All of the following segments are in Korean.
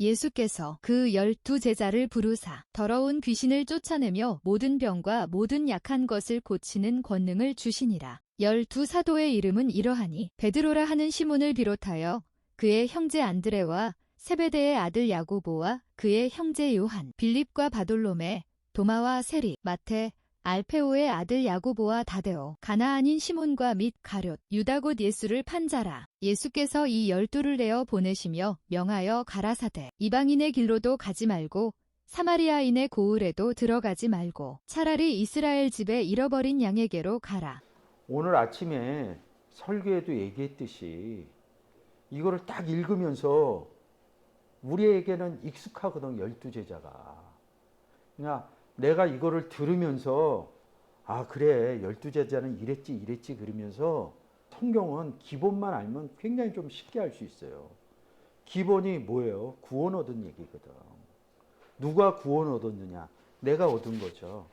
예수께서 그 열두 제자를 부르사 더러운 귀신을 쫓아내며 모든 병과 모든 약한 것을 고치는 권능을 주시니라. 열두 사도의 이름은 이러하니 베드로라 하는 시몬을 비롯하여 그의 형제 안드레와 세베대의 아들 야고보와 그의 형제 요한, 빌립과 바돌로메, 도마와 세리, 마테, 알페오의 아들 야고보와 다데오, 가나안인 시몬과 및 가룟, 유다 곧 예수를 판자라. 예수께서 이 열두를 내어 보내시며 명하여 가라사대 이방인의 길로도 가지 말고 사마리아인의 고을에도 들어가지 말고 차라리 이스라엘 집에 잃어버린 양에게로 가라. 오늘 아침에 설교에도 얘기했듯이 이거를 딱 읽으면서 우리에게는 익숙하거든 열두 제자가. 그러니까 내가 이거를 들으면서 아 그래 열두 제자는 이랬지 이랬지 그러면서 성경은 기본만 알면 굉장히 좀 쉽게 알수 있어요. 기본이 뭐예요? 구원 얻은 얘기거든. 누가 구원 얻었느냐? 내가 얻은 거죠.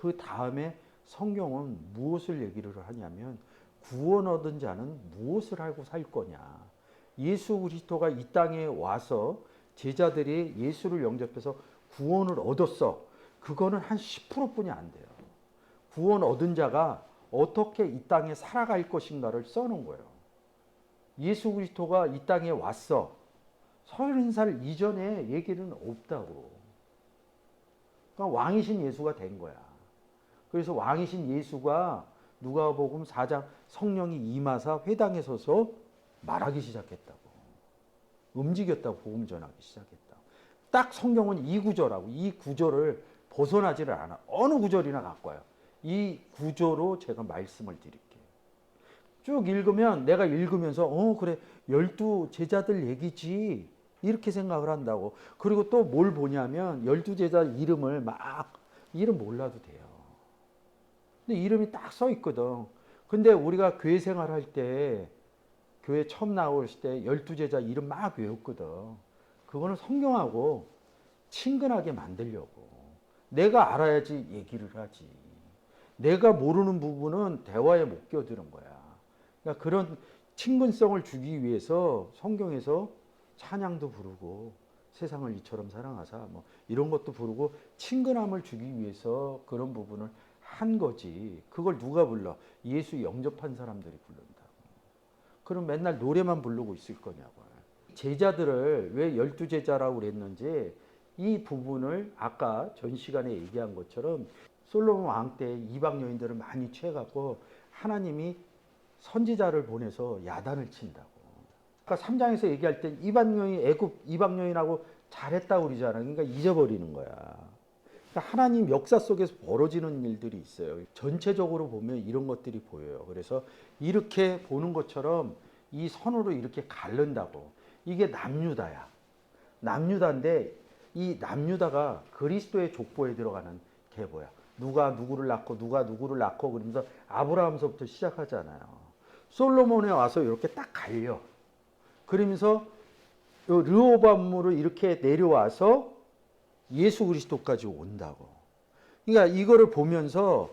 그 다음에 성경은 무엇을 얘기를 하냐면 구원 얻은 자는 무엇을 알고 살 거냐. 예수 그리스도가 이 땅에 와서 제자들이 예수를 영접해서 구원을 얻었어. 그거는 한 10%뿐이 안 돼요. 구원 얻은 자가 어떻게 이 땅에 살아갈 것인가를 써놓은 거예요. 예수 그리스도가 이 땅에 왔어. 서른 살 이전에 얘기는 없다고. 그러니까 왕이신 예수가 된 거야. 그래서 왕이신 예수가 누가복음 4장 성령이 임하사 회당에 서서 말하기 시작했다고. 움직였다고 복음 전하기 시작했다. 딱 성경은 이 구절하고 이 구절을 벗어나지를 않아. 어느 구절이나 갖고 와요. 이 구조로 제가 말씀을 드릴게요. 쭉 읽으면 내가 읽으면서 어 그래 열두 제자들 얘기지 이렇게 생각을 한다고. 그리고 또 뭘 보냐면 열두 제자 이름을 막 이름 몰라도 돼요. 근데 이름이 딱 써 있거든. 근데 우리가 교회 생활할 때 교회 처음 나오실 때 열두 제자 이름 막 외웠거든. 그거는 성경하고 친근하게 만들려고. 내가 알아야지 얘기를 하지. 내가 모르는 부분은 대화에 못 끼어드는 거야. 그러니까 그런 친근성을 주기 위해서 성경에서 찬양도 부르고 세상을 이처럼 사랑하사 뭐 이런 것도 부르고 친근함을 주기 위해서 그런 부분을 한 거지. 그걸 누가 불러? 예수 영접한 사람들이 부른다고. 그럼 맨날 노래만 부르고 있을 거냐고. 제자들을 왜 열두 제자라고 그랬는지 이 부분을 아까 전 시간에 얘기한 것처럼 솔로몬 왕 때 이방 여인들을 많이 취해갖고 하나님이 선지자를 보내서 야단을 친다고. 아까 3장에서 얘기할 때 이방 여인 애굽 이방 여인하고 잘했다고 그러잖아. 그러니까 잊어버리는 거야. 그러니까 하나님 역사 속에서 벌어지는 일들이 있어요. 전체적으로 보면 이런 것들이 보여요. 그래서 이렇게 보는 것처럼 이 선으로 이렇게 가른다고. 이게 남유다야. 남유다인데 이 남유다가 그리스도의 족보에 들어가는 계보야. 누가 누구를 낳고 누가 누구를 낳고 그러면서 아브라함서부터 시작하잖아요. 솔로몬에 와서 이렇게 딱 갈려. 그러면서 요 르호밤으로 이렇게 내려와서 예수 그리스도까지 온다고. 그러니까 이거를 보면서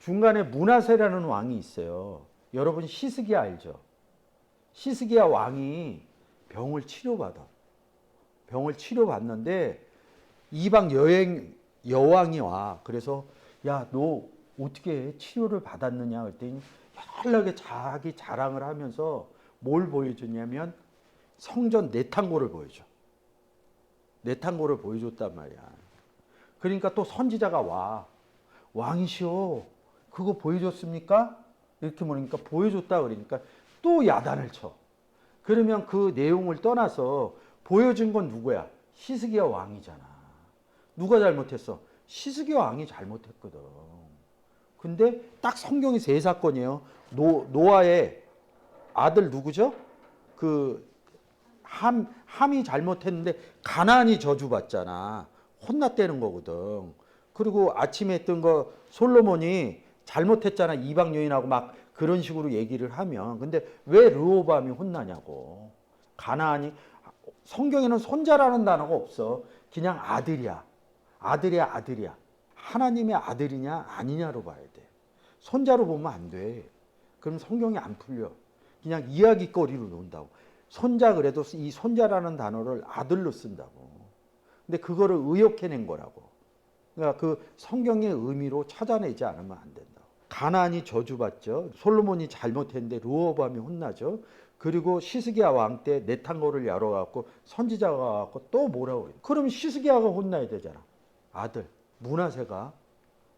중간에 문하세라는 왕이 있어요. 여러분 시스기야 알죠? 시스기야 왕이 병을 치료받아. 병을 치료받는데 이방 여행 여왕이 와. 그래서 야 너 어떻게 치료를 받았느냐 그랬더니 연락에 자기 자랑을 하면서 뭘 보여주냐면 성전 내탕고를 보여줘. 내탕고를 보여줬단 말이야. 그러니까 또 선지자가 와. 왕이시오. 그거 보여줬습니까? 이렇게 물으니까 보여줬다 그러니까 또 야단을 쳐. 그러면 그 내용을 떠나서 보여준 건 누구야? 시스기야 왕이잖아. 누가 잘못했어? 시스기야 왕이 잘못했거든. 근데 딱 성경이 세 사건이에요. 노, 노아의 아들 누구죠? 그 함, 함이 잘못했는데 가난이 저주받잖아. 혼났다는 거거든. 그리고 아침에 했던 거 솔로몬이 잘못했잖아. 이방 여인하고 막 그런 식으로 얘기를 하면. 근데 왜 르호밤이 혼나냐고. 가나안이 성경에는 손자라는 단어가 없어. 그냥 아들이야. 아들이야, 아들이야. 하나님의 아들이냐 아니냐로 봐야 돼. 손자로 보면 안 돼. 그럼 성경이 안 풀려. 그냥 이야기거리로 논다고. 손자 그래도 이 손자라는 단어를 아들로 쓴다고. 근데 그거를 의역해낸 거라고. 그러니까 그 성경의 의미로 찾아내지 않으면 안 된다. 가나안이 저주받죠. 솔로몬이 잘못했는데 르호보암이 혼나죠. 그리고 시스기야 왕때 내탄고를 열어갖고 선지자가 와갖고 또 뭐라고. 그럼 시스기야가 혼나야 되잖아. 아들 문하세가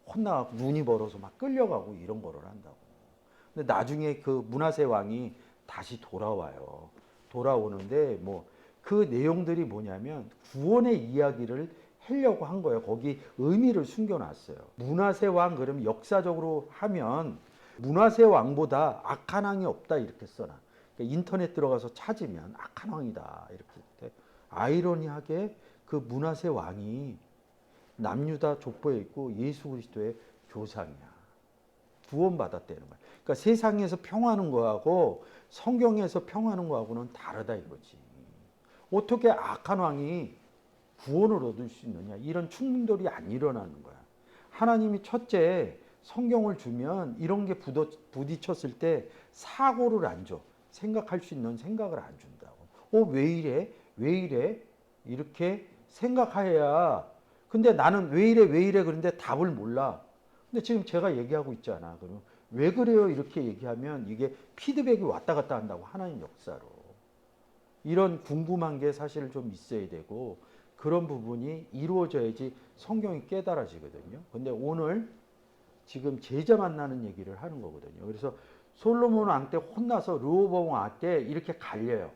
혼나갖고 눈이 벌어서 막 끌려가고 이런 거를 한다고. 근데 나중에 그 문하세 왕이 다시 돌아와요. 돌아오는데 뭐 그 내용들이 뭐냐면 구원의 이야기를 하려고 한 거예요. 거기 의미를 숨겨놨어요. 문하세 왕 그러면 역사적으로 하면 문하세 왕보다 악한 왕이 없다 이렇게 써놔. 그러니까 인터넷 들어가서 찾으면 악한 왕이다 이렇게 돼. 아이러니하게 그 문하세 왕이 남유다 족보에 있고 예수 그리스도의 조상이야. 구원받았다는 거야. 그러니까 세상에서 평하는 거하고 성경에서 평하는 거하고는 다르다 이거지. 어떻게 악한 왕이 구원을 얻을 수 있느냐? 이런 충돌이 안 일어나는 거야. 하나님이 첫째 성경을 주면 이런 게 부딪, 부딪혔을 때 사고를 안 줘. 생각할 수 있는 생각을 안 준다고. 어, 왜 이래? 왜 이래? 이렇게 생각해야. 근데 나는 왜 이래? 왜 이래? 그런데 답을 몰라. 근데 지금 제가 얘기하고 있잖아. 그러면 왜 그래요? 이렇게 얘기하면 이게 피드백이 왔다 갔다 한다고. 하나님 역사로. 이런 궁금한 게 사실 좀 있어야 되고 그런 부분이 이루어져야지 성경이 깨달아지거든요. 근데 오늘 지금 제자 만나는 얘기를 하는 거거든요. 그래서 솔로몬 왕 때 혼나서 르호보암 왕 때 이렇게 갈려요.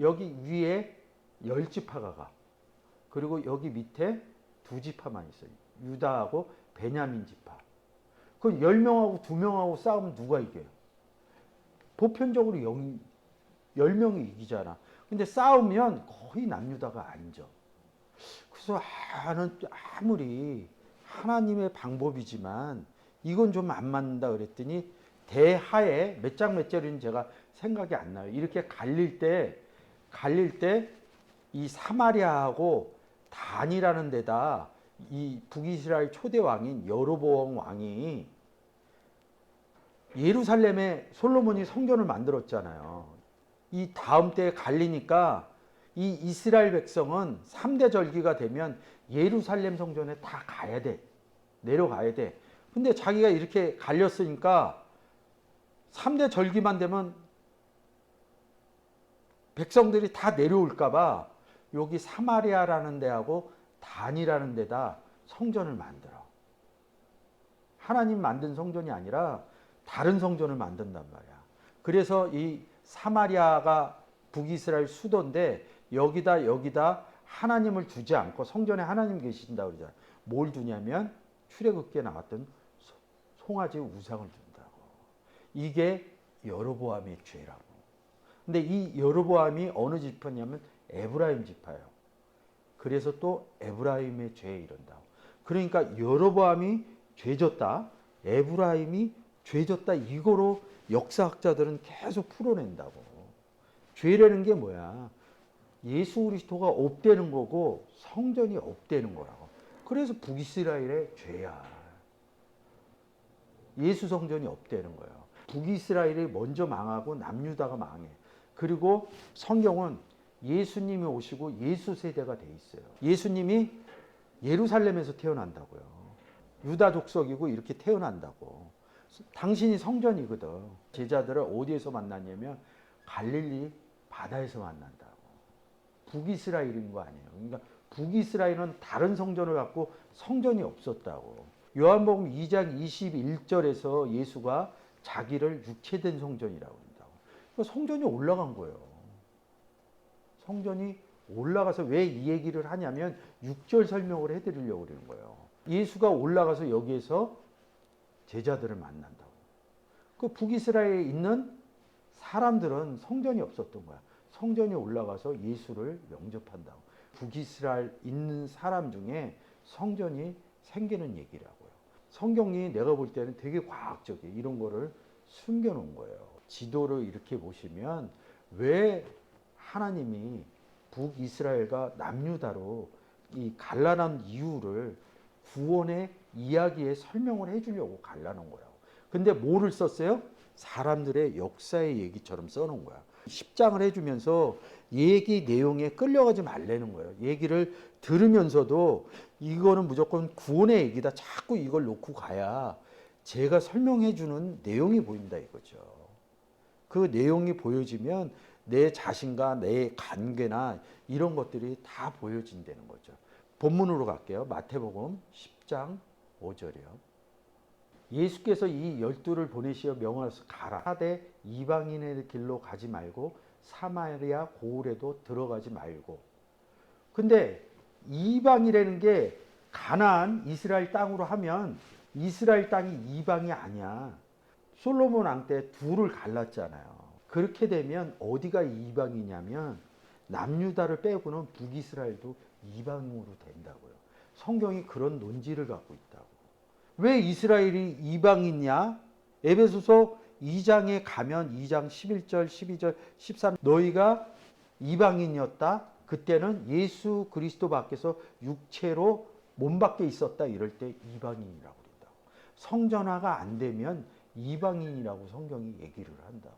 여기 위에 열 지파가 가. 그리고 여기 밑에 두 지파만 있어요. 유다하고 베냐민 지파. 그열 명하고 두 명하고 싸우면 누가 이겨요? 보편적으로 영, 열 명이 이기잖아. 근데 싸우면 거의 남유다가 앉아. 그래서 아는 아무리 하나님의 방법이지만 이건 좀 안 맞는다 그랬더니 대하에 몇 장 몇 절인지 제가 생각이 안 나요. 이렇게 갈릴 때 갈릴 때 이 사마리아하고 단이라는 데다 이 북이스라엘 초대 왕인 여로보암 왕이 예루살렘에 솔로몬이 성전을 만들었잖아요. 이 다음 때에 갈리니까 이 이스라엘 백성은 3대 절기가 되면 예루살렘 성전에 다 가야 돼. 내려가야 돼. 근데 자기가 이렇게 갈렸으니까 3대 절기만 되면 백성들이 다 내려올까봐 여기 사마리아라는 데하고 단이라는 데다 성전을 만들어. 하나님 만든 성전이 아니라 다른 성전을 만든단 말이야. 그래서 이 사마리아가 북이스라엘 수도인데 여기다 여기다 하나님을 두지 않고 성전에 하나님 계신다 그러잖아. 뭘 두냐면 출애굽기에 나왔던 소- 송아지 우상을 둔다고. 이게 여로보암의 죄라고. 근데 이 여로보암이 어느 지파냐면 에브라임 지파예요. 그래서 또 에브라임의 죄에 이른다고. 그러니까 여로보암이 죄졌다. 에브라임이 죄졌다. 이거로 역사학자들은 계속 풀어낸다고. 죄라는 게 뭐야? 예수 그리스도가 없대는 거고 성전이 없대는 거라고. 그래서 북이스라엘의 죄야. 예수 성전이 없대는 거예요. 북이스라엘이 먼저 망하고 남유다가 망해. 그리고 성경은 예수님이 오시고 예수 세대가 돼 있어요. 예수님이 예루살렘에서 태어난다고요. 유다 족속이고 이렇게 태어난다고. 당신이 성전이거든. 제자들을 어디에서 만났냐면 갈릴리 바다에서 만난다고. 북이스라엘인 거 아니에요. 그러니까 북이스라엘은 다른 성전을 갖고 성전이 없었다고. 요한복음 2장 21절에서 예수가 자기를 육체된 성전이라고 한다고. 그러니까 성전이 올라간 거예요. 성전이 올라가서 왜 이 얘기를 하냐면 6절 설명을 해드리려고 그러는 거예요. 예수가 올라가서 여기에서 제자들을 만난다고. 그 북이스라엘에 있는 사람들은 성전이 없었던 거야. 성전에 올라가서 예수를 영접한다고. 북이스라엘 있는 사람 중에 성전이 생기는 얘기라고요. 성경이 내가 볼 때는 되게 과학적이에요. 이런 거를 숨겨놓은 거예요. 지도를 이렇게 보시면 왜 하나님이 북이스라엘과 남유다로 이 갈라난 이유를 구원의 이야기에 설명을 해주려고 갈라놓은 거라고. 근데 뭐를 썼어요? 사람들의 역사의 얘기처럼 써놓은 거야. 10장을 해주면서 얘기 내용에 끌려가지 말라는 거예요. 얘기를 들으면서도 이거는 무조건 구원의 얘기다. 자꾸 이걸 놓고 가야 제가 설명해 주는 내용이 보인다 이거죠. 그 내용이 보여지면 내 자신과 내 관계나 이런 것들이 다 보여진다는 거죠. 본문으로 갈게요. 마태복음 10장 5절이요. 예수께서 이 열두를 보내시어 명하서 가라. 하되 이방인의 길로 가지 말고 사마리아 고을에도 들어가지 말고. 근데 이방이라는 게 가나안 이스라엘 땅으로 하면 이스라엘 땅이 이방이 아니야. 솔로몬 왕 때 둘을 갈랐잖아요. 그렇게 되면 어디가 이방이냐면 남유다를 빼고는 북이스라엘도 이방으로 된다고요. 성경이 그런 논지를 갖고 있다고. 왜 이스라엘이 이방이냐? 에베소서 2장에 가면 2장 11절, 12절, 13 너희가 이방인이었다. 그때는 예수 그리스도 밖에서 육체로 몸 밖에 있었다 이럴 때 이방인이라고 그런다고. 성전화가 안 되면 이방인이라고 성경이 얘기를 한다고.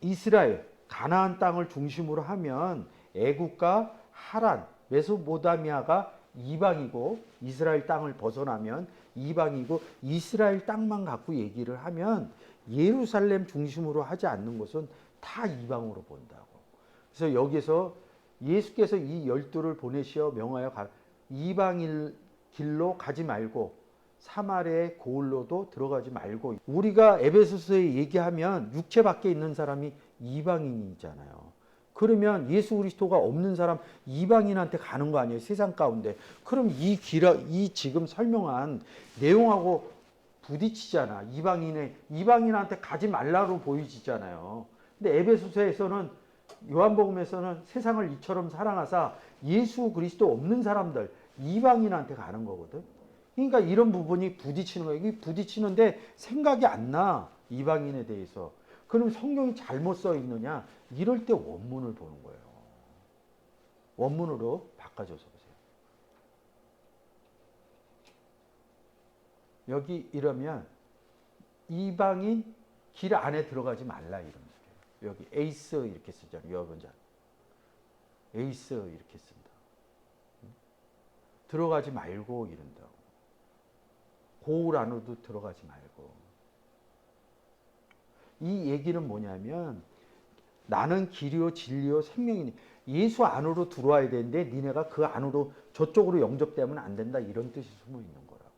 이스라엘 가나안 땅을 중심으로 하면 애국과 하란, 메소포타미아가 이방이고 이스라엘 땅을 벗어나면 이방이고 이스라엘 땅만 갖고 얘기를 하면 예루살렘 중심으로 하지 않는 것은 다 이방으로 본다고. 그래서 여기서 예수께서 이 열두를 보내시어 명하여 가, 이방일 길로 가지 말고 사마리아의 고을로도 들어가지 말고 우리가 에베소서에 얘기하면 육체 밖에 있는 사람이 이방인이잖아요. 그러면 예수 그리스도가 없는 사람 이방인한테 가는 거 아니에요? 세상 가운데. 그럼 이 길어 이 지금 설명한 내용하고 부딪히잖아. 이방인의 이방인한테 가지 말라로 보이지잖아요. 근데 에베소서에서는 요한복음에서는 세상을 이처럼 사랑하사 예수 그리스도 없는 사람들 이방인한테 가는 거거든. 그러니까 이런 부분이 부딪히는 거예요. 이게 부딪히는데 생각이 안 나. 이방인에 대해서. 그럼 성경이 잘못 써 있느냐? 이럴 때 원문을 보는 거예요. 원문으로 바꿔줘서 보세요. 여기 이러면 이방인 길 안에 들어가지 말라 거예요. 여기 에이스 이렇게 쓰잖아요. 여번자 에이스 이렇게 쓴다. 들어가지 말고 이런다고. 고울 안으로도 들어가지 말고. 이 얘기는 뭐냐면 나는 길이요 진리요 생명이니 예수 안으로 들어와야 되는데 니네가 그 안으로 저쪽으로 영접되면 안 된다 이런 뜻이 숨어 있는 거라고.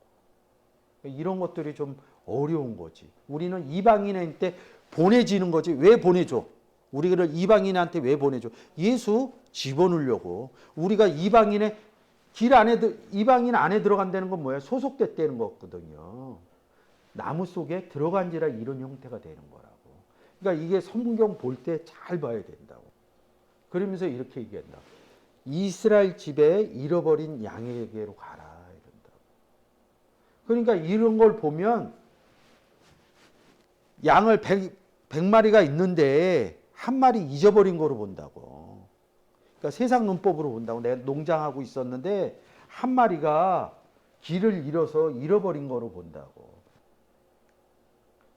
이런 것들이 좀 어려운 거지. 우리는 이방인한테 보내지는 거지. 왜 보내줘? 우리를 이방인한테 왜 보내줘? 예수 집어넣으려고. 우리가 이방인의 길 안에 들- 이방인 안에 들어간다는 건 뭐야? 소속됐다는 거거든요. 나무 속에 들어간지라 이런 형태가 되는 거라고. 그러니까 이게 성경 볼 때 잘 봐야 된다고. 그러면서 이렇게 얘기한다. 이스라엘 집에 잃어버린 양에게로 가라 이런다. 그러니까 이런 걸 보면 양을 100, 100마리가 있는데 한 마리 잊어버린 거로 본다고. 그러니까 세상 눈법으로 본다고. 내가 농장하고 있었는데 한 마리가 길을 잃어서 잃어버린 거로 본다고.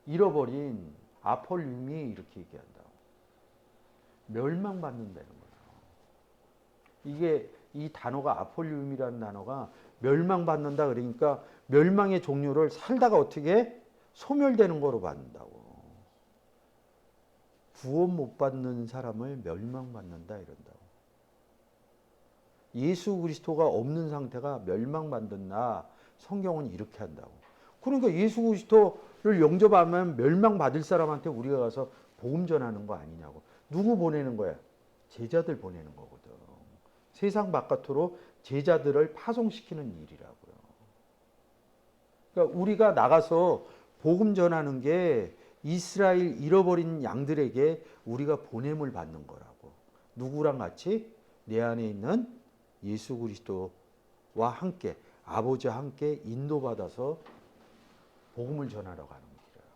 잃어버린 아폴륨이 이렇게 얘기한다고. 멸망받는다는 거예요. 이게 이 단어가 아폴륨이라는 단어가 멸망받는다 그러니까 멸망의 종류를 살다가 어떻게 소멸되는 거로 받는다고. 구원 못 받는 사람을 멸망받는다 이런다고. 예수 그리스도가 없는 상태가 멸망받는다. 성경은 이렇게 한다고. 그러니까 예수 그리스도를 영접하면 멸망받을 사람한테 우리가 가서 복음 전하는 거 아니냐고. 누구 보내는 거야? 제자들 보내는 거거든. 세상 바깥으로 제자들을 파송시키는 일이라고요. 그러니까 우리가 나가서 복음 전하는 게 이스라엘 잃어버린 양들에게 우리가 보냄을 받는 거라고. 누구랑 같이 내 안에 있는 예수 그리스도와 함께 아버지와 함께 인도받아서 복음을 전하러 가는 길이에요.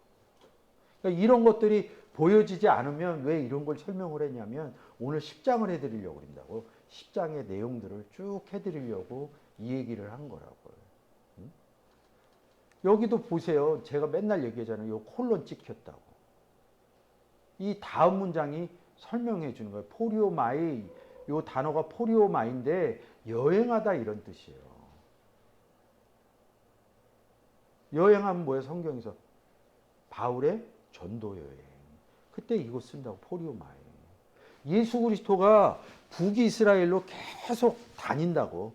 그러니까 이런 것들이 보여지지 않으면 왜 이런 걸 설명을 했냐면 오늘 10장을 해드리려고 그런다고 10장의 내용들을 쭉 해드리려고 이 얘기를 한 거라고요. 응? 여기도 보세요. 제가 맨날 얘기하잖아요. 요 콜론 찍혔다고. 이 다음 문장이 설명해 주는 거예요. 포리오마이 요 단어가 포리오마인데 여행하다 이런 뜻이에요. 여행하면 뭐예요? 성경에서 바울의 전도 여행. 그때 이거 쓴다고 포리오마이. 예수 그리스도가 북이스라엘로 계속 다닌다고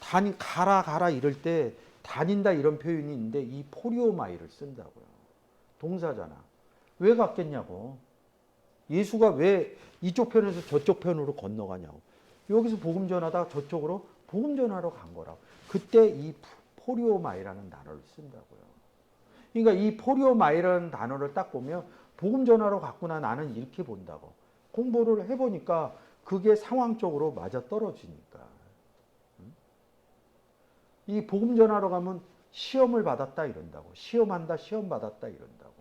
다니 가라 가라 이럴 때 다닌다 이런 표현이 있는데 이 포리오마이를 쓴다고요. 동사잖아. 왜 갔겠냐고. 예수가 왜 이쪽 편에서 저쪽 편으로 건너가냐고. 여기서 복음 전하다 저쪽으로 복음 전하러 간 거라고. 그때 이 포리오마이라는 단어를 쓴다고요. 그러니까 이 포리오마이라는 단어를 딱 보면 복음 전하러 갔구나 나는 이렇게 본다고. 공부를 해보니까 그게 상황적으로 맞아 떨어지니까. 음? 이 복음 전하러 가면 시험을 받았다 이런다고. 시험한다, 시험 받았다 이런다고.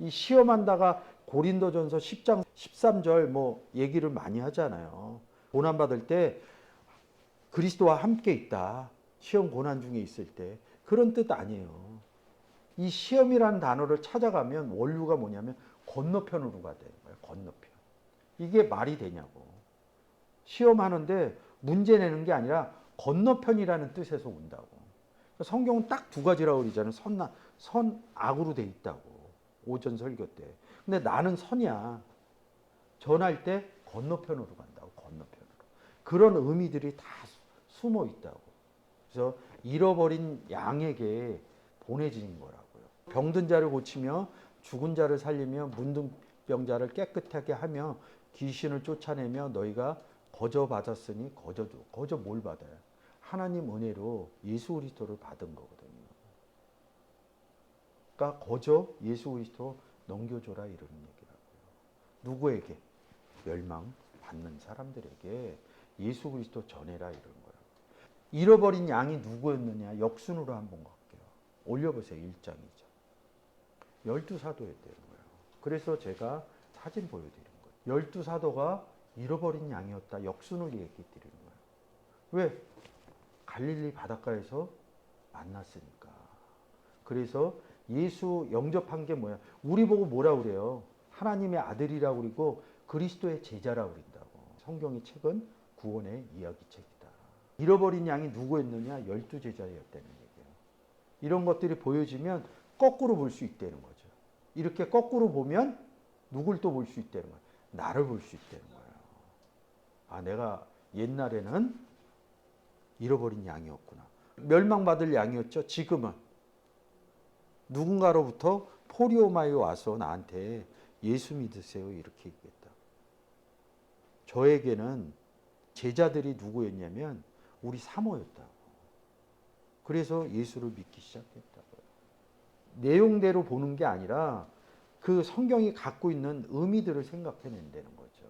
이 시험한다가 고린도전서 10장 13절 뭐 얘기를 많이 하잖아요. 고난 받을 때 그리스도와 함께 있다. 시험 고난 중에 있을 때 그런 뜻 아니에요. 이 시험이라는 단어를 찾아가면 원류가 뭐냐면 건너편으로 가야 되는 거예요. 건너편. 이게 말이 되냐고. 시험하는데 문제 내는 게 아니라 건너편이라는 뜻에서 온다고. 성경은 딱 두 가지라고 그러잖아요. 선, 선, 악으로 돼 있다고. 오전 설교 때. 근데 나는 선이야. 전할 때 건너편으로 간다고. 건너편으로. 그런 의미들이 다 숨어 있다고. 그래서 잃어버린 양에게 보내지는 거라고요. 병든 자를 고치며 죽은 자를 살리며 문둥 병자를 깨끗하게 하며 귀신을 쫓아내며 너희가 거저 받았으니 거저 거저 뭘 받아요? 하나님 은혜로 예수 그리스도를 받은 거거든요. 그러니까 거저 예수 그리스도 넘겨줘라 이런 얘기라고요. 누구에게? 멸망 받는 사람들에게 예수 그리스도 전해라 이런 거라고. 잃어버린 양이 누구였느냐? 역순으로 한번 갈게요. 올려보세요. 1장이죠. 열두 사도였다는 거예요. 그래서 제가 사진 보여드린 거예요. 열두 사도가 잃어버린 양이었다. 역순을 얘기 드리는 거예요. 왜? 갈릴리 바닷가에서 만났으니까. 그래서 예수 영접한 게 뭐야? 우리 보고 뭐라 그래요? 하나님의 아들이라고 그러고 그리스도의 제자라고 그런다고. 성경의 책은 구원의 이야기책이다. 잃어버린 양이 누구였느냐? 열두 제자였다는 얘기예요. 이런 것들이 보여지면 거꾸로 볼 수 있다는 거죠. 이렇게 거꾸로 보면 누굴 또 볼 수 있다는 거예요. 나를 볼 수 있다는 거예요. 아, 내가 옛날에는 잃어버린 양이었구나. 멸망받을 양이었죠. 지금은 누군가로부터 포리오마이 와서 나한테 예수 믿으세요 이렇게 얘기했다. 저에게는 제자들이 누구였냐면 우리 사모였다고. 그래서 예수를 믿기 시작했다고요. 내용대로 보는 게 아니라 그 성경이 갖고 있는 의미들을 생각해낸다는 거죠.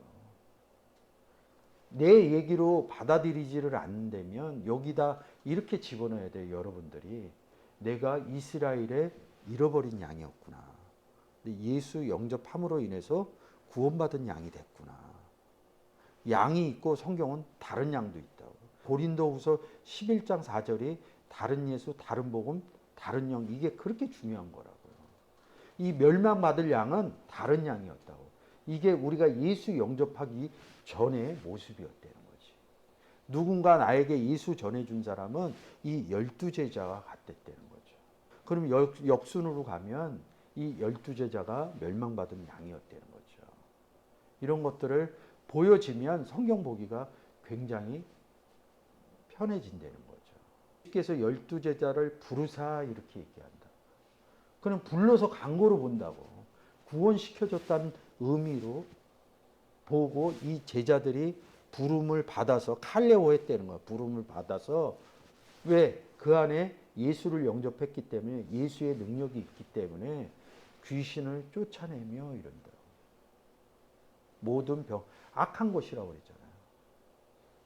내 얘기로 받아들이지를 않는다면 여기다 이렇게 집어넣어야 돼요, 여러분들이. 내가 이스라엘의 잃어버린 양이었구나. 예수 영접함으로 인해서 구원받은 양이 됐구나. 양이 있고 성경은 다른 양도 있다고. 고린도후서 11장 4절이 다른 예수, 다른 복음, 다른 영 이게 그렇게 중요한 거라고요. 이 멸망받을 양은 다른 양이었다고. 이게 우리가 예수 영접하기 전의 모습이었다는 거지. 누군가 나에게 예수 전해준 사람은 이 열두 제자가 같댔다는 거죠. 그럼 역, 역순으로 가면 이 열두 제자가 멸망받은 양이었다는 거죠. 이런 것들을 보여지면 성경 보기가 굉장히 편해진다는 거죠. 께서 열두 제자를 부르사 이렇게 얘기한다. 그는 불러서 강고로 본다고 구원시켜줬다는 의미로 보고 이 제자들이 부름을 받아서 칼레오 했다는 거야. 부름을 받아서 왜 그 안에 예수를 영접했기 때문에 예수의 능력이 있기 때문에 귀신을 쫓아내며 이런다. 모든 병 악한 것이라고 그랬잖아요.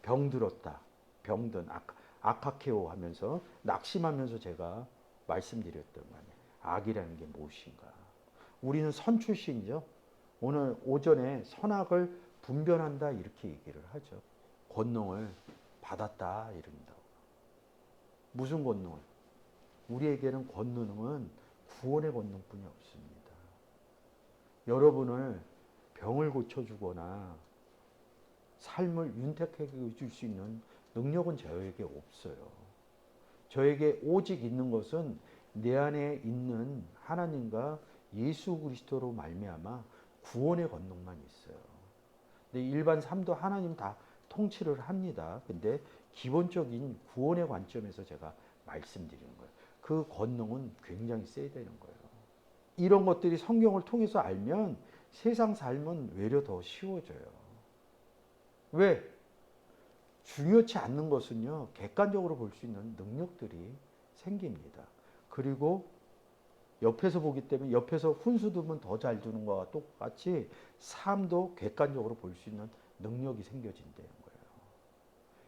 병들었다. 병든 악, 아카케오 하면서 낙심하면서 제가 말씀드렸던 거 아니에요. 악이라는 게 무엇인가. 우리는 선 출신이죠. 오늘 오전에 선악을 분별한다 이렇게 얘기를 하죠. 권능을 받았다 이런다고. 무슨 권능을? 우리에게는 권능은 구원의 권능뿐이 없습니다. 여러분을 병을 고쳐주거나 삶을 윤택하게 해줄 수 있는 능력은 저에게 없어요. 저에게 오직 있는 것은 내 안에 있는 하나님과 예수 그리스도로 말미암아 구원의 권능만 있어요. 근데 일반 삶도 하나님 다 통치를 합니다. 근데 기본적인 구원의 관점에서 제가 말씀드리는 거예요. 그 권능은 굉장히 세야 되는 거예요. 이런 것들이 성경을 통해서 알면 세상 삶은 외려 더 쉬워져요. 왜? 중요치 않는 것은요, 객관적으로 볼 수 있는 능력들이 생깁니다. 그리고 옆에서 보기 때문에 옆에서 훈수 두면 더잘 두는 것과 똑같이 삶도 객관적으로 볼 수 있는 능력이 생겨진다는 거예요.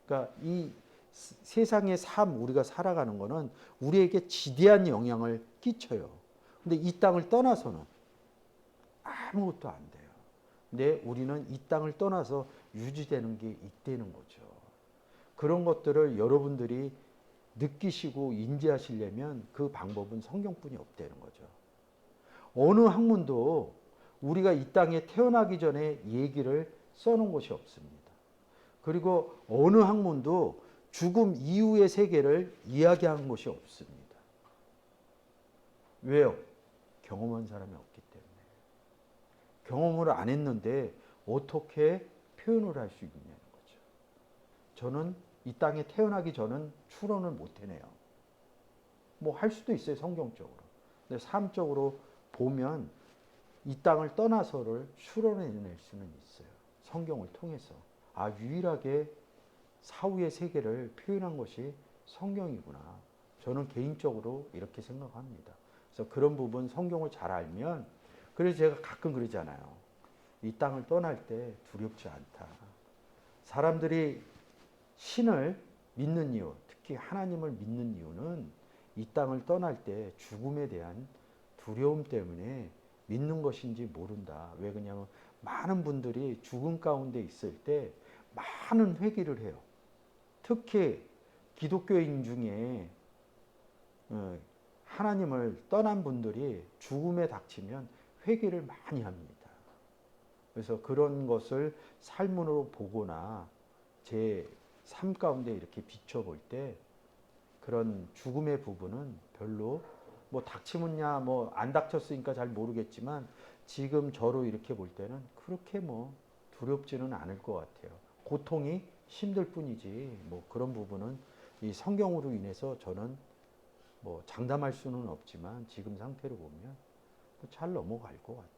그러니까 이 스- 세상의 삶 우리가 살아가는 거는 우리에게 지대한 영향을 끼쳐요. 근데 이 땅을 떠나서는 아무것도 안 돼요. 근데 우리는 이 땅을 떠나서 유지되는 게 있다는 거죠. 그런 것들을 여러분들이 느끼시고 인지하시려면 그 방법은 성경뿐이 없다는 거죠. 어느 학문도 우리가 이 땅에 태어나기 전에 얘기를 써놓은 것이 없습니다. 그리고 어느 학문도 죽음 이후의 세계를 이야기한 것이 없습니다. 왜요? 경험한 사람이 없기 때문에. 경험을 안 했는데 어떻게 표현을 할 수 있냐는 거죠. 저는 이 땅에 태어나기 전은 추론을 못 해내요. 뭐 할 수도 있어요, 성경적으로. 근데 삶적으로 보면 이 땅을 떠나서를 추론해낼 수는 있어요. 성경을 통해서. 아, 유일하게 사후의 세계를 표현한 것이 성경이구나. 저는 개인적으로 이렇게 생각합니다. 그래서 그런 부분 성경을 잘 알면 그래서 제가 가끔 그러잖아요. 이 땅을 떠날 때 두렵지 않다. 사람들이 신을 믿는 이유, 특히 하나님을 믿는 이유는 이 땅을 떠날 때 죽음에 대한 두려움 때문에 믿는 것인지 모른다. 왜 그러냐면 많은 분들이 죽음 가운데 있을 때 많은 회개를 해요. 특히 기독교인 중에 어, 하나님을 떠난 분들이 죽음에 닥치면 회개를 많이 합니다. 그래서 그런 것을 삶으로 보거나 제 삶 가운데 이렇게 비춰볼 때 그런 죽음의 부분은 별로 뭐 닥치면야 뭐안 닥쳤으니까 잘 모르겠지만 지금 저로 이렇게 볼 때는 그렇게 뭐 두렵지는 않을 것 같아요. 고통이 힘들 뿐이지 뭐 그런 부분은 이 성경으로 인해서 저는 뭐 장담할 수는 없지만 지금 상태로 보면 뭐잘 넘어갈 것 같아요.